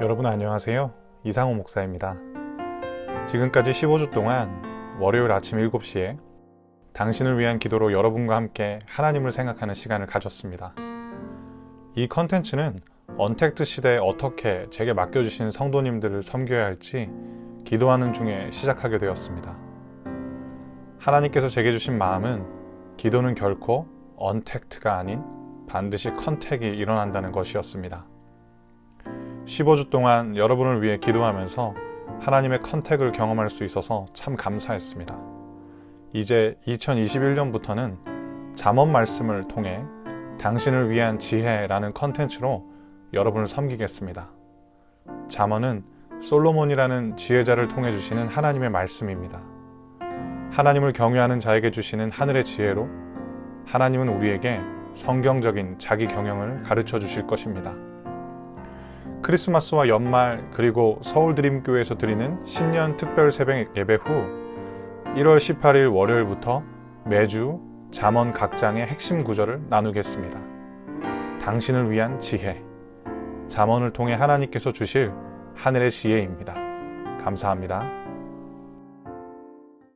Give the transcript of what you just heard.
여러분 안녕하세요. 이상호 목사입니다. 지금까지 15주 동안 월요일 아침 7시에 당신을 위한 기도로 여러분과 함께 하나님을 생각하는 시간을 가졌습니다. 이 컨텐츠는 언택트 시대에 어떻게 제게 맡겨주신 성도님들을 섬겨야 할지 기도하는 중에 시작하게 되었습니다. 하나님께서 제게 주신 마음은 기도는 결코 언택트가 아닌 반드시 컨택이 일어난다는 것이었습니다. 15주 동안 여러분을 위해 기도하면서 하나님의 컨택을 경험할 수 있어서 참 감사했습니다. 이제 2021년부터는 잠언 말씀을 통해 당신을 위한 지혜라는 컨텐츠로 여러분을 섬기겠습니다. 잠언은 솔로몬이라는 지혜자를 통해 주시는 하나님의 말씀입니다. 하나님을 경외하는 자에게 주시는 하늘의 지혜로 하나님은 우리에게 성경적인 자기 경영을 가르쳐 주실 것입니다. 크리스마스와 연말 그리고 서울드림교회에서 드리는 신년 특별 새벽 예배 후 1월 18일 월요일부터 매주 잠언 각 장의 핵심 구절을 나누겠습니다. 당신을 위한 지혜. 잠언을 통해 하나님께서 주실 하늘의 지혜입니다. 감사합니다.